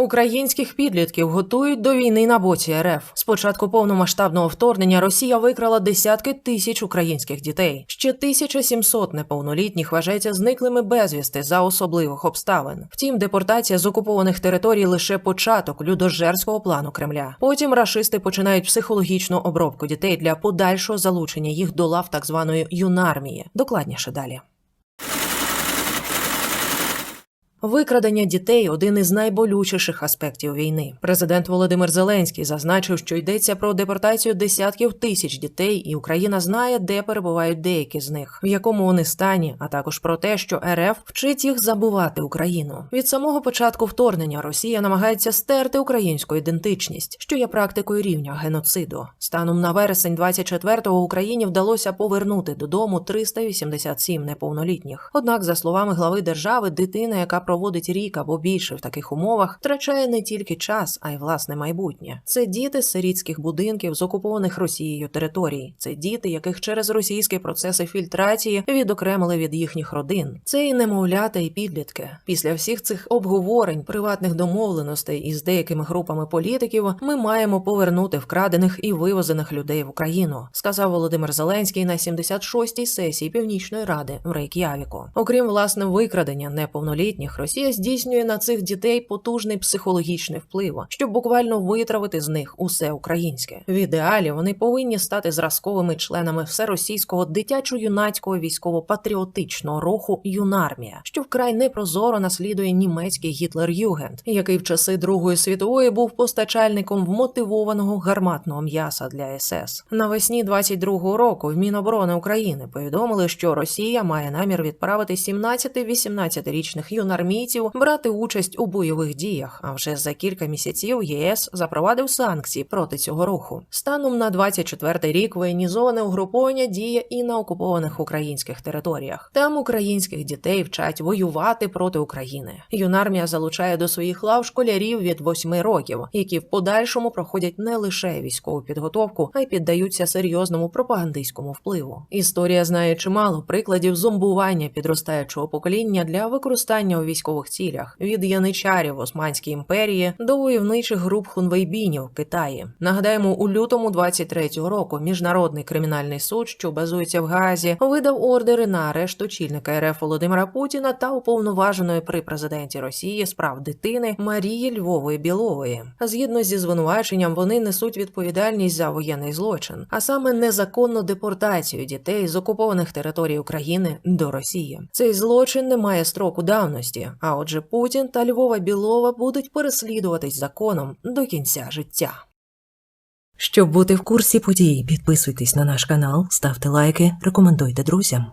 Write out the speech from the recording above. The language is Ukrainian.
Українських підлітків готують до війни на боці РФ. З початку повномасштабного вторгнення Росія викрала десятки тисяч українських дітей. Ще 1700 неповнолітніх вважається зниклими безвісти за особливих обставин. Втім, депортація з окупованих територій лише початок людожерського плану Кремля. Потім рашисти починають психологічну обробку дітей для подальшого залучення їх до лав так званої юнармії. Докладніше далі. Викрадення дітей один із найболючіших аспектів війни. Президент Володимир Зеленський зазначив, що йдеться про депортацію десятків тисяч дітей, і Україна знає, де перебувають деякі з них, в якому вони стані, а також про те, що РФ вчить їх забувати Україну. Від самого початку вторгнення Росія намагається стерти українську ідентичність, що є практикою рівня геноциду. Станом на вересень 24-го Україні вдалося повернути додому 387 неповнолітніх. Однак, за словами глави держави, дитина, яка проводить рік або більше в таких умовах, втрачає не тільки час, а й власне майбутнє. Це діти з сирітських будинків з окупованих Росією територій. Це діти, яких через російські процеси фільтрації відокремили від їхніх родин. Це і немовлята, і підлітки. Після всіх цих обговорень, приватних домовленостей із деякими групами політиків, ми маємо повернути вкрадених і вивозених людей в Україну, сказав Володимир Зеленський на 76-й сесії Північної ради в Рейк'явіку. Окрім власне викрадення неповнолітніх, Росія здійснює на цих дітей потужний психологічний вплив, щоб буквально витравити з них усе українське. В ідеалі вони повинні стати зразковими членами всеросійського дитячо-юнацького військово-патріотичного руху Юнармія, що вкрай непрозоро наслідує німецький Гітлер-Югенд, який в часи Другої світової був постачальником вмотивованого гарматного м'яса для СС. Навесні 22-го року в Міноборони України повідомили, що Росія має намір відправити 17-18-річних юнармійців брати участь у бойових діях. А вже за кілька місяців ЄС запровадив санкції проти цього руху. Станом на 24-й рік воєнізоване угруповання діє і на окупованих українських територіях. Там українських дітей вчать воювати проти України. Юнармія залучає до своїх лав школярів від 8 років, які в подальшому проходять не лише військову підготовку, а й піддаються серйозному пропагандистському впливу. Історія знає чимало прикладів зомбування підростаючого покоління для використання у військових цілях від яничарів в Османській імперії до войовничих груп хунвейбінів Китаї. Нагадаємо, у лютому 23-го року міжнародний кримінальний суд, що базується в Гаазі, видав ордери на арешт очільника РФ Володимира Путіна та уповноваженої при президенті Росії з прав дитини Марії Львової Білової. Згідно зі звинуваченням, вони несуть відповідальність за воєнний злочин, а саме незаконну депортацію дітей з окупованих територій України до Росії. Цей злочин не має строку давності. А отже, Путін та Львова Білова будуть переслідуватись законом до кінця життя. Щоб бути в курсі подій, підписуйтесь на наш канал, ставте лайки, рекомендуйте друзям.